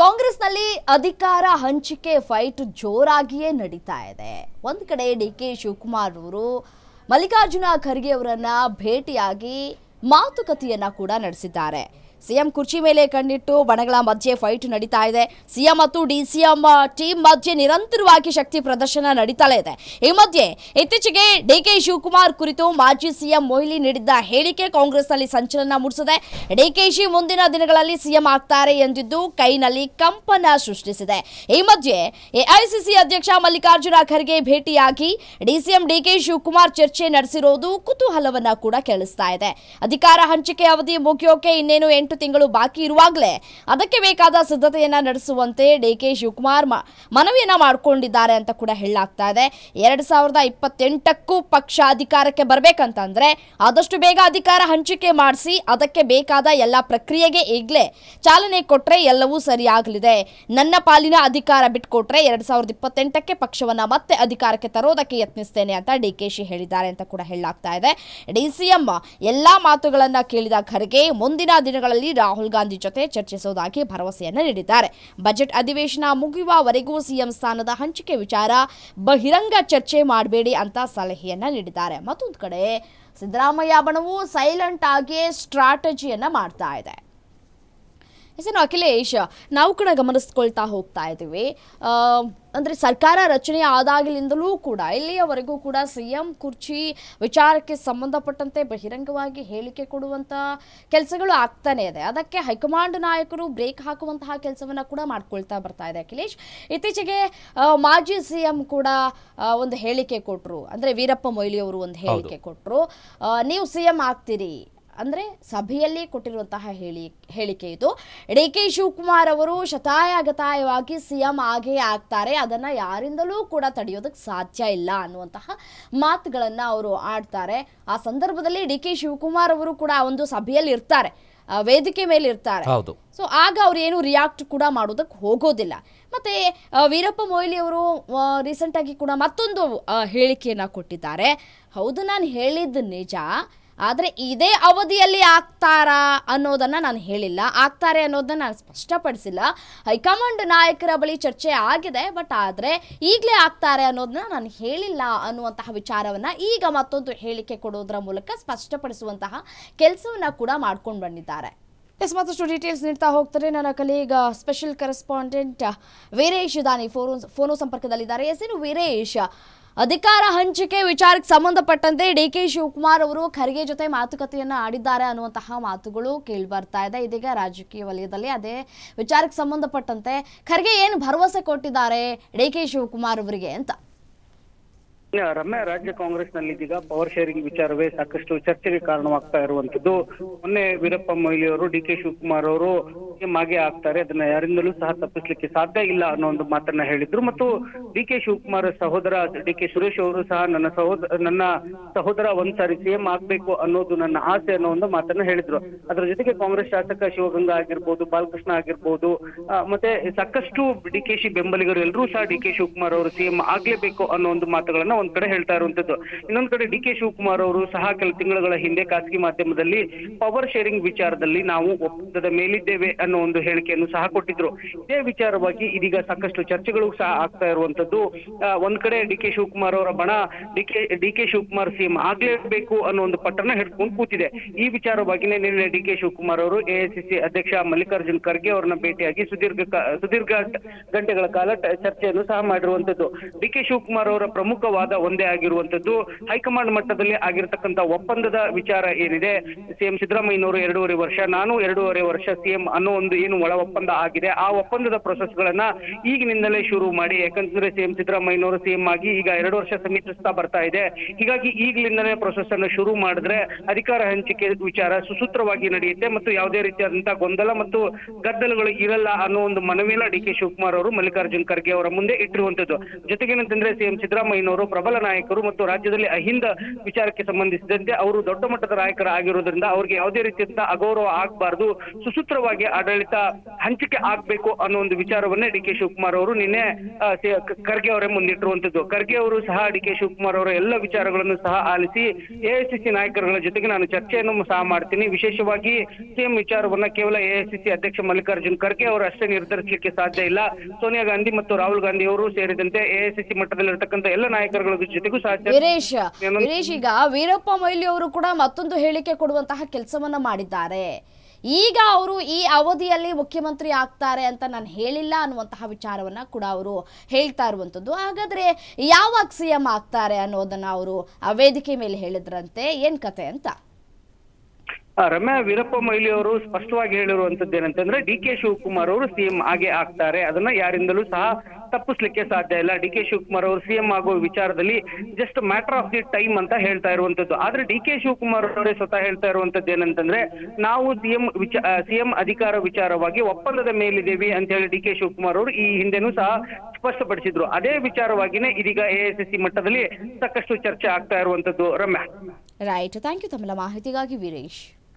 ಕಾಂಗ್ರೆಸ್ನಲ್ಲಿ ಅಧಿಕಾರ ಹಂಚಿಕೆ ಫೈಟ್ ಜೋರಾಗಿಯೇ ನಡೀತಾ ಇದೆ. ಒಂದು ಕಡೆ ಡಿ ಕೆ ಶಿವಕುಮಾರ್ ಅವರು ಮಲ್ಲಿಕಾರ್ಜುನ ಖರ್ಗೆ ಅವರನ್ನ ಭೇಟಿಯಾಗಿ ಮಾತುಕತೆಯನ್ನ ಕೂಡ ನಡೆಸಿದ್ದಾರೆ. ಸಿಎಂ ಕುರ್ಚಿ ಮೇಲೆ ಕಣ್ಣಿಟ್ಟು ಬಣಗಳ ಮಧ್ಯೆ ಫೈಟ್ ನಡೀತಾ ಇದೆ. ಸಿಎಂ ಮತ್ತು ಡಿ ಸಿಎಂ ಟೀಮ್ ಮಧ್ಯೆ ನಿರಂತರವಾಗಿ ಶಕ್ತಿ ಪ್ರದರ್ಶನ ನಡೀತಾ ಇದೆ. ಈ ಮಧ್ಯೆ ಇತ್ತೀಚೆಗೆ ಡಿಕೆ ಶಿವಕುಮಾರ್ ಕುರಿತು ಮಾಜಿ ಸಿಎಂ ಮೊಯ್ಲಿ ನೀಡಿದ್ದ ಹೇಳಿಕೆ ಕಾಂಗ್ರೆಸ್ನಲ್ಲಿ ಸಂಚಲನ ಮೂಡಿಸಿದೆ. ಡಿಕೆಶಿ ಮುಂದಿನ ದಿನಗಳಲ್ಲಿ ಸಿಎಂ ಆಗ್ತಾರೆ ಎಂದಿದ್ದು ಕೈನಲ್ಲಿ ಕಂಪನ ಸೃಷ್ಟಿಸಿದೆ. ಈ ಮಧ್ಯೆ ಎಐಸಿಸಿ ಅಧ್ಯಕ್ಷ ಮಲ್ಲಿಕಾರ್ಜುನ ಖರ್ಗೆ ಭೇಟಿಯಾಗಿ ಡಿಸಿಎಂ ಡಿಕೆ ಶಿವಕುಮಾರ್ ಚರ್ಚೆ ನಡೆಸಿರೋದು ಕುತೂಹಲವನ್ನ ಕೂಡ ಕೇಳಿಸ್ತಾ ಇದೆ. ಅಧಿಕಾರ ಹಂಚಿಕೆ ಅವಧಿ ಮುಗಿಯೋಕೆ ಇನ್ನೇನು ಎಂಟು ತಿಂಗಳು ಬಾಕಿ ಇರುವಾಗಲೇ ಅದಕ್ಕೆ ಬೇಕಾದ ಸಿದ್ಧತೆಯನ್ನ ನಡೆಸುವಂತೆ ಡಿಕೆ ಶಿವಕುಮಾರ್ ಮ- ಮನವಿಯನ್ನ ಮಾಡಿಕೊಂಡಿದ್ದಾರೆ ಅಂತ ಕೂಡ ಹೇಳಲಾಗ್ತಾ ಇದೆ. ಎರಡ್ ಸಾವಿರದ ಇಪ್ಪತ್ತೆಂಟಕ್ಕೂ ಪಕ್ಷ ಅಧಿಕಾರಕ್ಕೆ ಬರ್ಬೇಕಂತಂದ್ರೆ ಆದಷ್ಟು ಬೇಗ ಅಧಿಕಾರ ಹಂಚಿಕೆ ಮಾಡಿಸಿ ಅದಕ್ಕೆ ಬೇಕಾದ ಎಲ್ಲ ಪ್ರಕ್ರಿಯೆಗೆ ಈಗಲೇ ಚಾಲನೆ ಕೊಟ್ಟರೆ ಎಲ್ಲವೂ ಸರಿಯಾಗಲಿದೆ. ನನ್ನ ಪಾಲಿನ ಅಧಿಕಾರ ಬಿಟ್ಕೊಟ್ರೆ ಎರಡ್ ಸಾವಿರದ ಇಪ್ಪತ್ತೆಂಟಕ್ಕೆ ಪಕ್ಷವನ್ನ ಮತ್ತೆ ಅಧಿಕಾರಕ್ಕೆ ತರೋದಕ್ಕೆ ಯತ್ನಿಸ್ತೇನೆ ಅಂತ ಡಿ ಕೆ ಶಿ ಹೇಳಿದ್ದಾರೆ ಅಂತ ಕೂಡ ಹೇಳಲಾಗ್ತಾ ಇದೆ. ಡಿಸಿಎಂ ಎಲ್ಲಾ ಮಾತುಗಳನ್ನ ಕೇಳಿದ ಖರ್ಗೆ ಮುಂದಿನ ದಿನಗಳಲ್ಲಿ ರಾಹುಲ್ ಗಾಂಧಿ ಜೊತೆ ಚರ್ಚಿಸುವುದಾಗಿ ಭರವಸೆಯನ್ನ ನೀಡಿದ್ದಾರೆ. ಬಜೆಟ್ ಅಧಿವೇಶನ ಮುಗಿಯುವವರೆಗೂ ಸಿಎಂ ಸ್ಥಾನದ ಹಂಚಿಕೆ ವಿಚಾರ ಬಹಿರಂಗ ಚರ್ಚೆ ಮಾಡಬೇಡಿ ಅಂತ ಸಲಹೆಯನ್ನ ನೀಡಿದ್ದಾರೆ. ಮತ್ತೊಂದು ಕಡೆ ಸಿದ್ದರಾಮಯ್ಯ ಬಣವು ಸೈಲೆಂಟ್ ಆಗಿ ಸ್ಟ್ರಾಟಜಿಯನ್ನ ಮಾಡ್ತಾ ಇದೆ. ಎಸೇನು ಅಖಿಲೇಶ್ ನಾವು ಕೂಡ ಗಮನಿಸ್ಕೊಳ್ತಾ ಹೋಗ್ತಾ ಇದ್ದೀವಿ. ಅಂದರೆ ಸರ್ಕಾರ ರಚನೆ ಆದಾಗಲಿಂದಲೂ ಕೂಡ ಇಲ್ಲಿಯವರೆಗೂ ಕೂಡ ಸಿ ಎಂ ಕುರ್ಚಿ ವಿಚಾರಕ್ಕೆ ಸಂಬಂಧಪಟ್ಟಂತೆ ಬಹಿರಂಗವಾಗಿ ಹೇಳಿಕೆ ಕೊಡುವಂತ ಕೆಲಸಗಳು ಆಗ್ತಾನೆ ಇದೆ. ಅದಕ್ಕೆ ಹೈಕಮಾಂಡ್ ನಾಯಕರು ಬ್ರೇಕ್ ಹಾಕುವಂತಹ ಕೆಲಸವನ್ನು ಕೂಡ ಮಾಡ್ಕೊಳ್ತಾ ಬರ್ತಾ ಇದೆ ಅಖಿಲೇಶ್. ಇತ್ತೀಚೆಗೆ ಮಾಜಿ ಸಿ ಎಂ ಕೂಡ ಒಂದು ಹೇಳಿಕೆ ಕೊಟ್ಟರು ಅಂದ್ರೆ ವೀರಪ್ಪ ಮೊಯ್ಲಿ ಅವರು ಒಂದು ಹೇಳಿಕೆ ಕೊಟ್ಟರು ನೀವು ಸಿ ಎಂ ಆಗ್ತೀರಿ. ಅಂದ್ರೆ ಸಭೆಯಲ್ಲಿ ಕೊಟ್ಟಿರುವಂತಹ ಹೇಳಿ ಹೇಳಿಕೆ ಇದು. ಡಿ ಕೆ ಶಿವಕುಮಾರ್ ಅವರು ಶತಾಯಗತಾಯವಾಗಿ ಸಿಎಂ ಆಗೇ ಆಗ್ತಾರೆ. ಅದನ್ನ ಯಾರಿಂದಲೂ ಕೂಡ ತಡೆಯೋದಕ್ಕೆ ಸಾಧ್ಯ ಇಲ್ಲ ಅನ್ನುವಂತಹ ಮಾತುಗಳನ್ನು ಅವರು ಆಡ್ತಾರೆ. ಆ ಸಂದರ್ಭದಲ್ಲಿ ಡಿ ಕೆ ಶಿವಕುಮಾರ್ ಅವರು ಕೂಡ ಒಂದು ಸಭೆಯಲ್ಲಿ ಇರ್ತಾರೆ. ವೇದಿಕೆ ಮೇಲೆ ಇರ್ತಾರೆ. ಹೌದು. ಸೊ ಆಗ ಅವ್ರು ಏನು ರಿಯಾಕ್ಟ್ ಕೂಡ ಮಾಡೋದಕ್ಕೆ ಹೋಗೋದಿಲ್ಲ. ಮತ್ತೆ ವೀರಪ್ಪ ಮೊಯ್ಲಿ ಅವರು ರೀಸೆಂಟ್ ಆಗಿ ಕೂಡ ಮತ್ತೊಂದು ಹೇಳಿಕೆಯನ್ನ ಕೊಟ್ಟಿದ್ದಾರೆ. ಹೌದು ನಾನು ಹೇಳಿದ್ದು ನಿಜ. ಆದರೆ ಇದೇ ಅವಧಿಯಲ್ಲಿ ಆಗ್ತಾರಾ ಅನ್ನೋದನ್ನ ನಾನು ಹೇಳಿಲ್ಲ. ಆಗ್ತಾರೆ ಅನ್ನೋದನ್ನ ನಾನು ಸ್ಪಷ್ಟಪಡಿಸಿಲ್ಲ. ಹೈಕಮಾಂಡ್ ನಾಯಕರ ಬಳಿ ಚರ್ಚೆ ಆಗಿದೆ, ಬಟ್ ಆದರೆ ಈಗಲೇ ಆಗ್ತಾರೆ ಅನ್ನೋದನ್ನ ನಾನು ಹೇಳಿಲ್ಲ ಅನ್ನುವಂತಹ ವಿಚಾರವನ್ನ ಈಗ ಮತ್ತೊಂದು ಹೇಳಿಕೆ ಕೊಡೋದ್ರ ಮೂಲಕ ಸ್ಪಷ್ಟಪಡಿಸುವಂತಹ ಕೆಲಸವನ್ನ ಕೂಡ ಮಾಡ್ಕೊಂಡು ಬಂದಿದ್ದಾರೆ. ಎಸ್, ಮತ್ತಷ್ಟು ಡೀಟೇಲ್ಸ್ ನೀಡ್ತಾ ಹೋಗ್ತಾರೆ. ನನ್ನ ಕಲೀಗ ಸ್ಪೆಷಲ್ ಕರೆಸ್ಪಾಂಡೆಂಟ್ ವೀರೇಶ್ ದಾನಿ ಫೋನು ಫೋನು ಸಂಪರ್ಕದಲ್ಲಿದ್ದಾರೆ. ಎಸ್ ಏನು ವೀರೇಶ್. ಅಧಿಕಾರ ಹಂಚಿಕೆ ವಿಚಾರಕ್ಕೆ ಸಂಬಂಧಪಟ್ಟಂತೆ ಡಿ ಕೆ ಶಿವಕುಮಾರ್ ಅವರು ಖರ್ಗೆ ಜೊತೆ ಮಾತುಕತೆಯನ್ನ ಆಡಿದ್ದಾರೆ ಅನ್ನುವಂತಹ ಮಾತುಗಳು ಕೇಳಿ ಬರ್ತಾ ಇದೆ. ಇದೀಗ ರಾಜಕೀಯ ವಲಯದಲ್ಲಿ ಅದೇ ವಿಚಾರಕ್ಕೆ ಸಂಬಂಧಪಟ್ಟಂತೆ ಖರ್ಗೆ ಏನು ಭರವಸೆ ಕೊಟ್ಟಿದ್ದಾರೆ ಡಿ ಕೆ ಶಿವಕುಮಾರ್ ಅವರಿಗೆ ಅಂತ. ರಮ್ಯಾ, ರಾಜ್ಯ ಕಾಂಗ್ರೆಸ್ನಲ್ಲಿ ಇದೀಗ ಪವರ್ ಶೇರಿಂಗ್ ವಿಚಾರವೇ ಸಾಕಷ್ಟು ಚರ್ಚೆಗೆ ಕಾರಣವಾಗ್ತಾ ಇರುವಂತದ್ದು ಮೊನ್ನೆ ವೀರಪ್ಪ ಮೊಯ್ಲಿ ಅವರು ಡಿ ಕೆ ಶಿವಕುಮಾರ್ ಅವರು ಮಾಗೆ ಆಗ್ತಾರೆ. ಅದನ್ನ ಯಾರಿಂದಲೂ ಸಹ ತಪ್ಪಿಸ್ಲಿಕ್ಕೆ ಸಾಧ್ಯ ಇಲ್ಲ ಅನ್ನೋ ಒಂದು ಮಾತನ್ನ ಹೇಳಿದ್ರು. ಮತ್ತು ಡಿ ಕೆ ಶಿವಕುಮಾರ್ ಸಹೋದರ, ಡಿ ಕೆ ಸುರೇಶ್ ಅವರು ಸಹ ನನ್ನ ಸಹೋದರ ನನ್ನ ಸಹೋದರ ಒಂದ್ಸಾರಿ ಸಿಎಂ ಆಗ್ಬೇಕು ಅನ್ನೋದು ನನ್ನ ಆಸೆ ಅನ್ನೋ ಒಂದು ಮಾತನ್ನ ಹೇಳಿದ್ರು. ಅದರ ಜೊತೆಗೆ ಕಾಂಗ್ರೆಸ್ ಶಾಸಕ ಶಿವಗಂಗಾ ಆಗಿರ್ಬೋದು, ಬಾಲಕೃಷ್ಣ ಆಗಿರ್ಬೋದು ಮತ್ತೆ ಸಾಕಷ್ಟು ಡಿ ಕೆ ಶಿ ಬೆಂಬಲಿಗರು ಎಲ್ಲರೂ ಸಹ ಡಿ ಕೆ ಶಿವಕುಮಾರ್ ಅವರು ಸಿಎಂ ಆಗ್ಲೇಬೇಕು ಅನ್ನೋ ಒಂದು ಮಾತುಗಳನ್ನ ಒಂದ್ ಕಡೆ ಹೇಳ್ತಾ ಇರುವಂತದ್ದು. ಇನ್ನೊಂದ್ ಕಡೆ ಡಿ ಕೆ ಶಿವಕುಮಾರ್ ಅವರು ಸಹ ಕೆಲ ತಿಂಗಳ ಹಿಂದೆ ಖಾಸಗಿ ಮಾಧ್ಯಮದಲ್ಲಿ ಪವರ್ ಶೇರಿಂಗ್ ವಿಚಾರದಲ್ಲಿ ನಾವು ಒಪ್ಪಂದದ ಮೇಲಿದ್ದೇವೆ ಅನ್ನೋ ಒಂದು ಹೇಳಿಕೆಯನ್ನು ಸಹ ಕೊಟ್ಟಿದ್ರು. ಇದೇ ವಿಚಾರವಾಗಿ ಇದೀಗ ಸಾಕಷ್ಟು ಚರ್ಚೆಗಳು ಸಹ ಆಗ್ತಾ ಇರುವಂತದ್ದು ಒಂದ್ ಕಡೆ ಡಿ ಕೆ ಶಿವಕುಮಾರ್ ಅವರ ಬಣ, D K D K Shivakumar CM ಆಗ್ಲೇಬೇಕು ಅನ್ನೋ ಒಂದು ಪಟ್ಟಣ ಹಿಡ್ಕೊಂಡು ಕೂತಿದೆ. ಈ ವಿಚಾರವಾಗಿನೇ ನಿನ್ನೆ ಡಿ ಕೆ ಶಿವಕುಮಾರ್ ಅವರು ಎಐಸಿಸಿ ಅಧ್ಯಕ್ಷ ಮಲ್ಲಿಕಾರ್ಜುನ್ ಖರ್ಗೆ ಅವರನ್ನ ಭೇಟಿಯಾಗಿ ಸುದೀರ್ಘ ಸುದೀರ್ಘ ಗಂಟೆಗಳ ಕಾಲ ಚರ್ಚೆಯನ್ನು ಸಹ ಮಾಡಿರುವಂತದ್ದು ಡಿ ಕೆ ಶಿವಕುಮಾರ್ ಅವರ ಪ್ರಮುಖವಾದ ಒಂದೇ ಆಗಿರುವಂತದ್ದು ಹೈಕಮಾಂಡ್ ಮಟ್ಟದಲ್ಲಿ ಆಗಿರತಕ್ಕಂತ ಒಪ್ಪಂದದ ವಿಚಾರ ಏನಿದೆ? ಸಿಎಂ ಸಿದ್ದರಾಮಯ್ಯನವರು ಎರಡೂವರೆ ವರ್ಷ, ನಾನು ಎರಡೂವರೆ ವರ್ಷ ಸಿಎಂ ಅನ್ನೋ ಒಂದು ಏನು ಒಳ ಒಪ್ಪಂದ ಆಗಿದೆ, ಆ ಒಪ್ಪಂದದ ಪ್ರೊಸೆಸ್ ಗಳನ್ನ ಈಗಿನಿಂದಲೇ ಶುರು ಮಾಡಿ ಯಾಕಂತಂದ್ರೆ ಸಿಎಂ ಸಿದ್ದರಾಮಯ್ಯನವರು ಸಿಎಂ ಆಗಿ ಈಗ ಎರಡು ವರ್ಷ ಸಮೀಪಿಸ್ತಾ ಬರ್ತಾ ಇದೆ. ಹೀಗಾಗಿ ಈಗಲಿಂದಲೇ ಪ್ರೊಸೆಸ್ ಅನ್ನು ಶುರು ಮಾಡಿದ್ರೆ ಅಧಿಕಾರ ಹಂಚಿಕೆ ವಿಚಾರ ಸುಸೂತ್ರವಾಗಿ ನಡೆಯುತ್ತೆ ಮತ್ತು ಯಾವುದೇ ರೀತಿಯಾದಂತಹ ಗೊಂದಲ ಮತ್ತು ಗದ್ದಲಗಳು ಇರಲ್ಲ ಅನ್ನೋ ಒಂದು ಮನವಿಯನ್ನ ಡಿ ಕೆ ಶಿವಕುಮಾರ್ ಅವರು, ಮಲ್ಲಿಕಾರ್ಜುನ್ ಖರ್ಗೆ ಅವರ ಮುಂದೆ ಇಟ್ಟಿರುವಂತದ್ದು ಜೊತೆಗೇನಂತಂದ್ರೆ ಸಿಎಂ ಸಿದ್ದರಾಮಯ್ಯನವರು ಪ್ರಬಲ ನಾಯಕರು ಮತ್ತು ರಾಜ್ಯದಲ್ಲಿ ಅಹಿಂದ ವಿಚಾರಕ್ಕೆ ಸಂಬಂಧಿಸಿದಂತೆ ಅವರು ದೊಡ್ಡ ಮಟ್ಟದ ನಾಯಕರ ಆಗಿರೋದ್ರಿಂದ ಅವ್ರಿಗೆ ಯಾವುದೇ ರೀತಿಯಂತ ಅಗೌರವ ಆಗಬಾರದು. ಸುಸೂತ್ರವಾಗಿ ಆಡಳಿತ ಹಂಚಿಕೆ ಆಗ್ಬೇಕು ಅನ್ನೋ ಒಂದು ವಿಚಾರವನ್ನೇ ಡಿ ಕೆ ಶಿವಕುಮಾರ್ ಅವರು ನಿನ್ನೆ ಖರ್ಗೆ ಅವರೇ ಮುಂದಿಟ್ಟಿರುವಂತದ್ದು ಖರ್ಗೆ ಅವರು ಸಹ ಡಿ ಕೆ ಶಿವಕುಮಾರ್ ಅವರ ಎಲ್ಲ ವಿಚಾರಗಳನ್ನು ಸಹ ಆಲಿಸಿ ಎಐಸಿಸಿ ನಾಯಕರುಗಳ ಜೊತೆಗೆ ನಾನು ಚರ್ಚೆಯನ್ನು ಸಹ ಮಾಡ್ತೀನಿ. ವಿಶೇಷವಾಗಿ ಸಿಎಂ ವಿಚಾರವನ್ನ ಕೇವಲ ಎಐಸಿಸಿ ಅಧ್ಯಕ್ಷ ಮಲ್ಲಿಕಾರ್ಜುನ್ ಖರ್ಗೆ ಅವರು ಅಷ್ಟೇ ನಿರ್ಧರಿಸಲಿಕ್ಕೆ ಸಾಧ್ಯ ಇಲ್ಲ. ಸೋನಿಯಾ ಗಾಂಧಿ ಮತ್ತು ರಾಹುಲ್ ಗಾಂಧಿ ಅವರು ಸೇರಿದಂತೆ ಎಐಸಿಸಿ ಮಟ್ಟದಲ್ಲಿರ್ತಕ್ಕಂಥ ಎಲ್ಲ ನಾಯಕರುಗಳ ಜೊತೆಗೂ ವೀರೇಶ್ ವೀರೇಶ್ ಈಗ ವೀರಪ್ಪ ಮೊಯ್ಲಿ ಅವರು ಕೂಡ ಮತ್ತೊಂದು ಹೇಳಿಕೆ ಕೊಡುವಂತಹ ಕೆಲಸವನ್ನ ಮಾಡಿದ್ದಾರೆ. ಈಗ ಅವರು ಈ ಅವಧಿಯಲ್ಲಿ ಮುಖ್ಯಮಂತ್ರಿ ಆಗ್ತಾರೆ ಅಂತ ನಾನು ಹೇಳಿಲ್ಲ ಅನ್ನುವಂತಹ ವಿಚಾರವನ್ನ ಕೂಡ ಅವರು ಹೇಳ್ತಾ ಇರುವಂತದ್ದು. ಹಾಗಾದ್ರೆ ಯಾವಾಗ ಸಿ ಎಂ ಆಗ್ತಾರೆ ಅನ್ನೋದನ್ನ ಅವರು ವೇದಿಕೆ ಮೇಲೆ ಹೇಳಿದ್ರಂತೆ. ಏನ್ ಕತೆ ಅಂತ? ರಮ್ಯಾ ವೀರಪ್ಪ ಮೊಯ್ಲಿ ಅವರು ಸ್ಪಷ್ಟವಾಗಿ ಹೇಳಿರುವಂತದ್ದು ಏನಂತಂದ್ರೆ ಡಿ ಕೆ ಶಿವಕುಮಾರ್ ಅವರು ಸಿಎಂ ಆಗೇ ಆಗ್ತಾರೆ. ಅದನ್ನ ಯಾರಿಂದಲೂ ಸಹ ತಪ್ಪಿಸ್ಲಿಕ್ಕೆ ಸಾಧ್ಯ ಇಲ್ಲ. ಡಿ ಕೆ ಶಿವಕುಮಾರ್ ಅವರು ಸಿಎಂ ಆಗುವ ವಿಚಾರದಲ್ಲಿ just matter of the time ಅಂತ ಹೇಳ್ತಾ ಇರುವಂತದ್ದು. ಆದ್ರೆ ಡಿ ಕೆ ಶಿವಕುಮಾರ್ ಅವರೇ ಸ್ವತಃ ಹೇಳ್ತಾ ಇರುವಂತದ್ದು ಏನಂತಂದ್ರೆ, ನಾವು ಸಿಎಂ ಸಿಎಂ ಅಧಿಕಾರ ವಿಚಾರವಾಗಿ ಒಪ್ಪಂದದ ಮೇಲಿದ್ದೇವೆ ಅಂತ ಹೇಳಿ ಡಿ ಕೆ ಶಿವಕುಮಾರ್ ಅವರು ಈ ಹಿಂದೆನೂ ಸಹ ಸ್ಪಷ್ಟಪಡಿಸಿದ್ರು. ಅದೇ ವಿಚಾರವಾಗಿನೇ ಇದೀಗ ಎಐಸಿಸಿ ಮಟ್ಟದಲ್ಲಿ ಸಾಕಷ್ಟು ಚರ್ಚೆ ಆಗ್ತಾ ಇರುವಂತದ್ದು ರಮ್ಯಾ. ರೈಟ್ ಥ್ಯಾಂಕ್ ಯು ತಮ್ಮ ಮಾಹಿತಿಗಾಗಿ ವೀರೇಶ್.